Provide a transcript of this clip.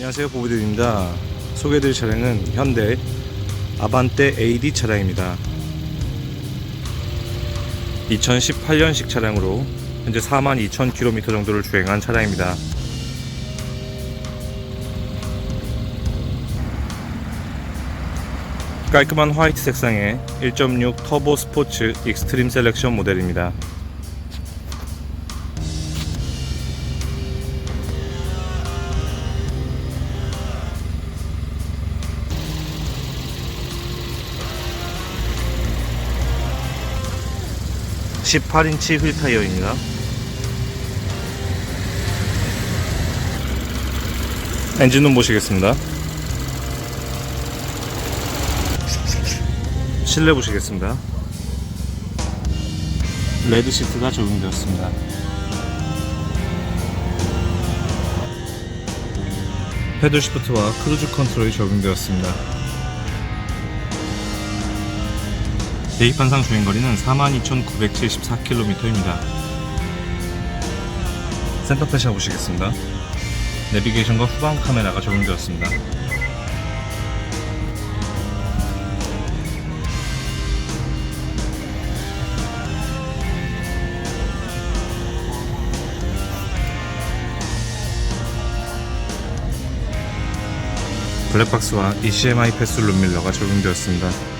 안녕하세요 보부들입니다. 소개해드릴 차량은 현대 아반떼 AD 차량입니다. 2018년식 차량으로 현재 42,000km 정도를 주행한 차량입니다. 깔끔한 화이트 색상의 1.6 터보 스포츠 익스트림 셀렉션 모델입니다 (18인치) 휠 타이어입니다 엔진룸 보시겠습니다 실내 보시겠습니다. 레드 시트가 적용되었습니다. 패들 시프트와 크루즈 컨트롤이 적용되었습니다. 대입판상 주행거리는 42,974km입니다. 센터페시아 보시겠습니다. 내비게이션과 후방 카메라가 적용되었습니다. 블랙박스와 ECMI 패스 룸밀러가 적용되었습니다.